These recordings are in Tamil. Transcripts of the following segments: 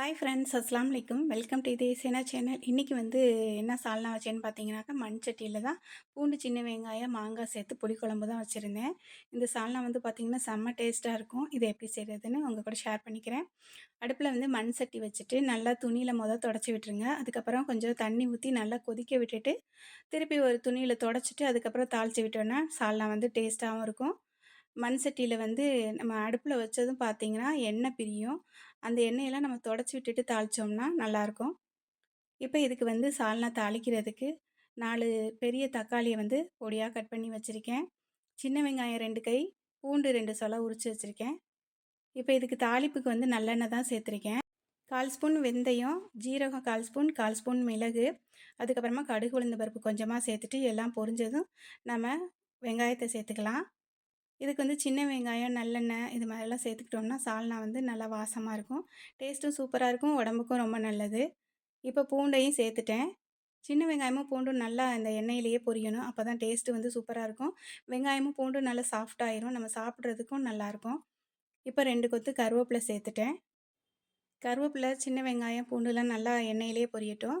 ஹாய் ஃப்ரெண்ட்ஸ் அஸ்லாம் வலைக்கும் வெல்கம் டு சேனா சேனல் இன்றைக்கி வந்து என்ன சால்னா வச்சேன்னு பார்த்தீங்கன்னாக்கா மண் சட்டியில் தான் பூண்டு சின்ன வெங்காயம் மாங்காய் சேர்த்து புளிக்குழம்பு தான் வச்சுருந்தேன். இந்த சால்னா வந்து பார்த்திங்கன்னா செம்ம டேஸ்ட்டாக இருக்கும். இதை எப்படி செய்கிறதுன்னு உங்கள் கூட ஷேர் பண்ணிக்கிறேன். அடுப்பில் வந்து மண் சட்டி வச்சுட்டு நல்லா துணியில் மொதல் தொடச்சி விட்டுருங்க. அதுக்கப்புறம் கொஞ்சம் தண்ணி ஊற்றி நல்லா கொதிக்க விட்டுட்டு திருப்பி ஒரு துணியில் தொடச்சிட்டு அதுக்கப்புறம் தாளித்து விட்டோன்னா சால்னா வந்து டேஸ்ட்டாகவும் இருக்கும். மண் சட்டியில் வந்து நம்ம அடுப்பில் வச்சதும் பார்த்திங்கன்னா எண்ணெய் பிரியும். அந்த எண்ணெயெல்லாம் நம்ம தொடச்சி விட்டுட்டு தாளித்தோம்னா நல்லாயிருக்கும் இப்போ இதுக்கு வந்து சால்னா தாளிக்கிறதுக்கு நாலு பெரிய தக்காளியை வந்து பொடியாக கட் பண்ணி வச்சுருக்கேன். சின்ன வெங்காயம் ரெண்டு கை பூண்டு ரெண்டு சொலை உரித்து வச்சுருக்கேன். இப்போ இதுக்கு தாளிப்புக்கு வந்து நல்லெண்ணெய் தான் சேர்த்துருக்கேன். கால் ஸ்பூன் வெந்தயம் ஜீரகம் கால் ஸ்பூன் கால் ஸ்பூன் மிளகு அதுக்கப்புறமா கடுகு உளுந்த பருப்பு கொஞ்சமாக சேர்த்துட்டு எல்லாம் பொரிஞ்சதும் நம்ம வெங்காயத்தை சேர்த்துக்கலாம். இதுக்கு வந்து சின்ன வெங்காயம் நல்லெண்ணெய் இது மாதிரிலாம் சேர்த்துக்கிட்டோம்னா சால்னா வந்து நல்லா வாசமாக இருக்கும். டேஸ்ட்டும் சூப்பராக இருக்கும். உடம்புக்கும் ரொம்ப நல்லது. இப்போ பூண்டையும் சேர்த்துட்டேன். சின்ன வெங்காயமும் பூண்டும் நல்லா இந்த எண்ணெயிலேயே பொரியணும். அப்போ தான் டேஸ்ட்டு வந்து சூப்பராக இருக்கும். வெங்காயமும் பூண்டும் நல்லா சாஃப்டாயிரும் நம்ம சாப்பிட்றதுக்கும் நல்லாயிருக்கும் இப்போ ரெண்டு கொத்து கருவேப்பிலை சேர்த்துட்டேன். கருவேப்பிலை சின்ன வெங்காயம் பூண்டுலாம் நல்லா எண்ணெயிலே பொரியட்டும்.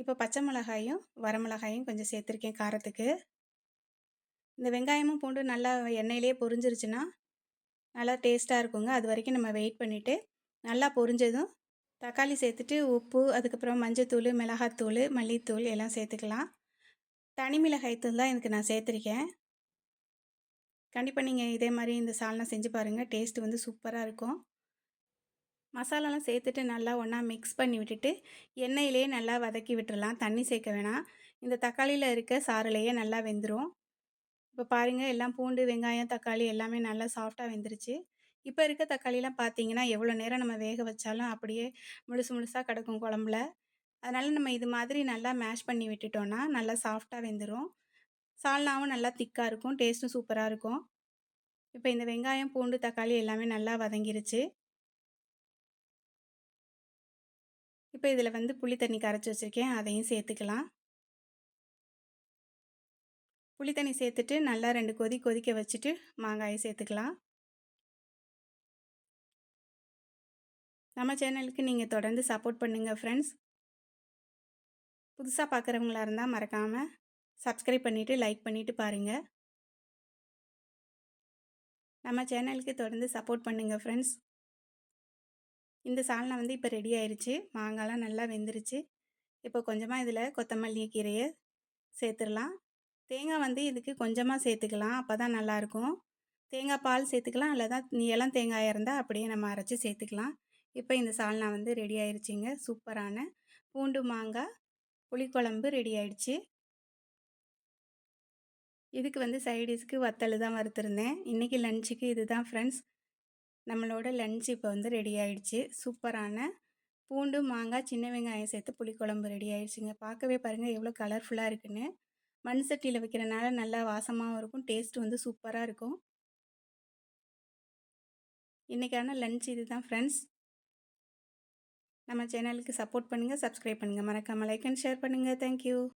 இப்போ பச்சை மிளகாயும் வரமிளகாயும் கொஞ்சம் சேர்த்துருக்கேன் காரத்துக்கு. இந்த வெங்காயமும் பூண்டு நல்லா எண்ணெயிலே பொரிஞ்சிருச்சுன்னா நல்லா டேஸ்ட்டாக இருக்குங்க. அது வரைக்கும் நம்ம வெயிட் பண்ணிவிட்டு நல்லா பொரிஞ்சதும் தக்காளி சேர்த்துட்டு உப்பு அதுக்கப்புறம் மஞ்சத்தூள் மிளகாத்தூள் மல்லித்தூள் எல்லாம் சேர்த்துக்கலாம். தனி மிளகாய்த்தூள் தான் எனக்கு நான் சேர்த்துருக்கேன். கண்டிப்பாக நீங்கள் இதே மாதிரி இந்த சால்னா செஞ்சு பாருங்கள் டேஸ்ட் வந்து சூப்பராக இருக்கும். மசாலாலாம் சேர்த்துட்டு நல்லா ஒன்றா மிக்ஸ் பண்ணி விட்டுட்டு எண்ணெயிலே நல்லா வதக்கி விட்டுடலாம் தண்ணி சேர்க்க வேணாம். இந்த தக்காளியில் இருக்க சாறுலேயே நல்லா வெந்துடும் இப்போ பாருங்கள் எல்லாம் பூண்டு வெங்காயம் தக்காளி எல்லாமே நல்லா சாஃப்டாக வெந்துருச்சு. இப்போ இருக்க தக்காளிலாம் பார்த்தீங்கன்னா எவ்வளோ நேரம் நம்ம வேக வச்சாலும் அப்படியே முழுசு முழுசாக கிடக்கும் குழம்புல. அதனால் நம்ம இது மாதிரி நல்லா மேஷ் பண்ணி விட்டுட்டோன்னா நல்லா சாஃப்டாக வெந்துடும் சால்னாவும் நல்லா திக்காக இருக்கும் டேஸ்ட்டும் சூப்பராக இருக்கும். இப்போ இந்த வெங்காயம் பூண்டு தக்காளி எல்லாமே நல்லா வதங்கிருச்சு. இப்போ இதில் வந்து புளி தண்ணி கரைச்சி வச்சுருக்கேன். அதையும் சேர்த்துக்கலாம். புளி சேர்த்துட்டு நல்லா ரெண்டு கொதி கொதிக்க வச்சுட்டு மாங்காயை சேர்த்துக்கலாம். நம்ம சேனலுக்கு நீங்கள் தொடர்ந்து சப்போர்ட் பண்ணுங்கள் ஃப்ரெண்ட்ஸ். புதுசாக பார்க்குறவங்களா இருந்தால் மறக்காமல் சப்ஸ்கிரைப் பண்ணிவிட்டு லைக் பண்ணிவிட்டு பாருங்கள் நம்ம சேனலுக்கு தொடர்ந்து சப்போர்ட் பண்ணுங்கள் ஃப்ரெண்ட்ஸ். இந்த சால்னா வந்து இப்போ ரெடி ஆயிடுச்சு மாங்காய்லாம் நல்லா வெந்துருச்சு. இப்போ கொஞ்சமாக இதில் கொத்தமல்லி கீரையை சேர்த்துடலாம். தேங்காய் வந்து இதுக்கு கொஞ்சமாக சேர்த்துக்கலாம் அப்போ தான் நல்லாயிருக்கும் தேங்காய் பால் சேர்த்துக்கலாம் அல்லது நீ இளம் தேங்காயாக இருந்தால் அப்படியே நம்ம அரைச்சி சேர்த்துக்கலாம். இப்போ இந்த சால்னா வந்து ரெடி ஆயிடுச்சிங்க சூப்பரான. பூண்டு மாங்காய் புளிக்குழம்பு ரெடி ஆயிடுச்சு. இதுக்கு வந்து சைடிஷ்க்கு வத்தல் தான் வறுத்துருந்தேன். இன்றைக்கி லஞ்சுக்கு இது தான் ஃப்ரெண்ட்ஸ். நம்மளோட லஞ்ச் இப்போ வந்து ரெடி ஆயிடுச்சு. சூப்பரான. பூண்டு மாங்காய் சின்ன வெங்காயம் சேர்த்து புளிக்குழம்பு ரெடி ஆயிடுச்சுங்க பார்க்கவே பாருங்கள் எவ்வளோ கலர்ஃபுல்லாக இருக்குன்னு. மண் சட்டியில் வைக்கிறனால நல்லா வாசமாகவும் இருக்கும். டேஸ்ட் வந்து சூப்பராக இருக்கும். இன்றைக்கான லன்ச் இது தான் ஃப்ரெண்ட்ஸ். நம்ம சேனலுக்கு சப்போர்ட் பண்ணுங்கள் சப்ஸ்கிரைப் பண்ணுங்கள் மறக்காமல் லைக் அண்ட் ஷேர் பண்ணுங்கள் தேங்க்யூ.